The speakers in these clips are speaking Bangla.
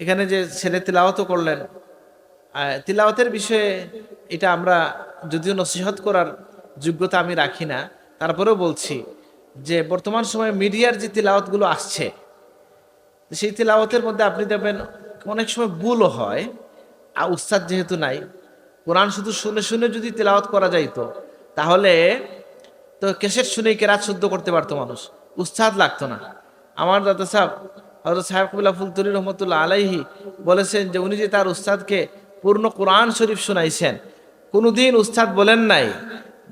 এখানে যে ছেলে তিলাওয়াত করলেন তিলাওয়াতের বিষয়ে এটা আমরা যদিও নসিহত করার যোগ্যতা আমি রাখি না, তারপরেও বলছি যে বর্তমান সময়ে মিডিয়ার যে তিলাওয়াতগুলো আসছে, সেই তিলাওয়াতের মধ্যে আপনি দেখবেন অনেক সময় ভুলও হয়, আর উস্তাদ যেহেতু নাই, কোরআন শুধু শুনে শুনে যদি তেলাওয়াত করা যাইতো, তাহলে তো কেসেট শুনেই কেরাত শুদ্ধ করতে পারতো মানুষ, উস্তাদ লাগতো না। আমার দাদা সাহেব সাহেব কবিলা ফুলতুরি রহমতুল্লাহ আলাইহি বলেছেন যে উনি যে তার উস্তাদকে পূর্ণ কোরআন শরীফ শোনাইছেন কোনোদিন উস্তাদ বলেন নাই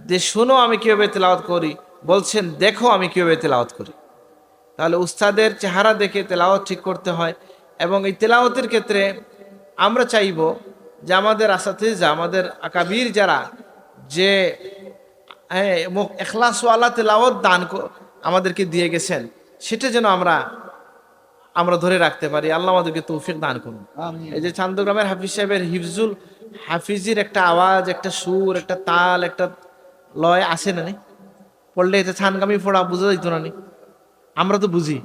যে শোনো আমি কীভাবে তেলাওয়াত করি বলছেন দেখো আমি কীভাবে তেলাওয়াত করি। তাহলে উস্তাদের চেহারা দেখে তেলাওয়াত ঠিক করতে হয় এবং এই তেলাওয়াতের ক্ষেত্রে আমরা চাইব যে আমাদের আসাতে যা আমাদের আকাবির যারা যে হ্যাঁ, এখলাসওয়ালা তেলাওয়াত দান আমাদেরকে দিয়ে গেছেন সেটা যেন আমরা আমরা ধরে রাখতে পারি। আল্লাহ আমাদেরকে তৌফিক দান করুন। এই যে চান্দগ্রামের হাফিজ সাহেবের হিফজুল হাফিজির একটা আওয়াজ একটা সুর একটা তাল একটা লয় আসে না নি? পড়লে এটা ছানগামি পড়া বোঝা যাইতো না নি? আমরা তো বুঝি।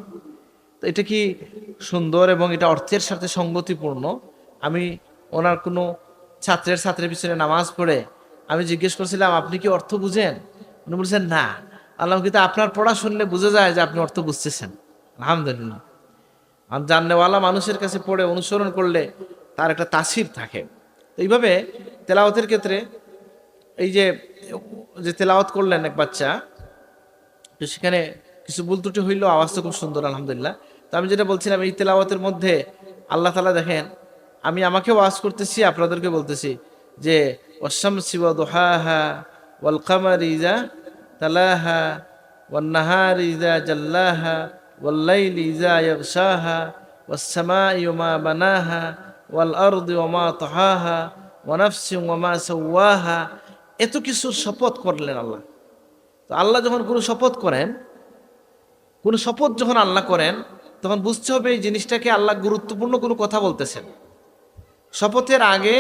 তো এটা কি সুন্দর এবং এটা অর্থের সাথে সঙ্গতিপূর্ণ? আমি ওনার কোনো ছাত্রের ছাত্রের পিছনে নামাজ পড়ে আমি জিজ্ঞেস করছিলাম আপনি কি অর্থ বুঝেন? উনি বলছেন না। আল্লাহ কিন্তু আপনার পড়া শুনলে বোঝা যায় যে আপনি অর্থ বুঝতেছেন। আলহামদুলিল্লাহ। আর জাননেওয়ালা মানুষের কাছে পড়ে অনুসরণ করলে তার একটা তাসির থাকে। এইভাবে তেলাওয়াতের ক্ষেত্রে এই যে যে তেলাওয়াত করলেন এক বাচ্চা, তো সেখানে কিছু ভুল ত্রুটি আওয়াজ তো খুব সুন্দর, আলহামদুলিল্লাহ। তো আমি যেটা বলছিলাম, এই তেলাওয়াতের মধ্যে আল্লাহ তালা দেখেন, আমি আমাকে ওয়াজ করতেছি, আপনাদেরকে বলতেছি যে অসাম শিব দোহাহা ওয়াল কামার ইজা তালাহা ওয়াল নাহার ইজা জাল্লাহা والليل إذا يغشاها والسماء وما بناها والأرض وما طحاها ونفس وما سواها এত কিছুর শপথ করলেন আল্লাহ তো আল্লাহ যখন কোনো শপথ করেন কোনো শপথ যখন আল্লাহ করেন তখন বুঝতে হবে এই জিনিসটাকে আল্লাহ গুরুত্বপূর্ণ কোনো কথা বলতেছেন শপথের আগে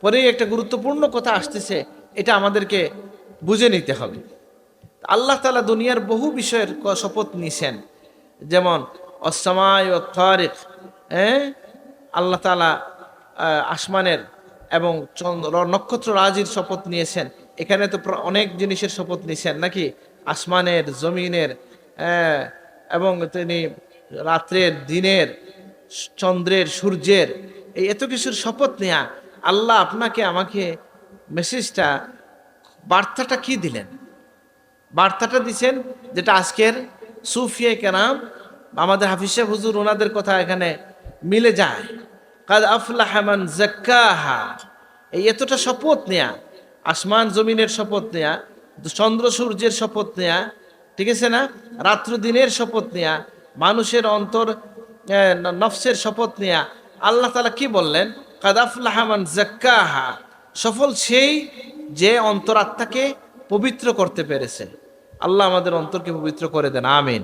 পরেই একটা গুরুত্বপূর্ণ কথা আসতেছে এটা আমাদেরকে বুঝে নিতে হবে আল্লাহ তালা দুনিয়ার বহু বিষয়ের ক- শপথ নিছেন যেমন অসামায় ও তারিক হ্যাঁ? আল্লাহ তালা আসমানের এবং চন্দ্র নক্ষত্র রাজির শপথ নিয়েছেন। এখানে তো অনেক জিনিসের শপথ নিয়েছেন, নাকি? আসমানের, জমিনের এবং তিনি রাত্রের, দিনের, চন্দ্রের, সূর্যের, এই এত কিছুর শপথ নেয়া। আল্লাহ আপনাকে, আমাকে মেসেজটা বার্তাটা কি দিলেন? বার্তাটা দিছেন যেটা আজকের সুফিয়া কেরাম, আমাদের হাফিজ হুজুর ওনাদের কথা এখানে মিলে যায়। এই এতটা শপথ নেয়া, আসমান জমিনের শপথ নেয়া, চন্দ্র সূর্যের শপথ নেয়া, ঠিক আছে না? রাত্র দিনের শপথ নেয়া, মানুষের অন্তর নফসের শপথ নেয়া। আল্লাহ তালা কি বললেন? কাদ আফলাহামান জাক্কাহা। সফল সেই যে অন্তরাত্মাকে পবিত্র করতে পেরেছে। আল্লাহ আমাদের অন্তরকে পবিত্র করে দেন আমিন।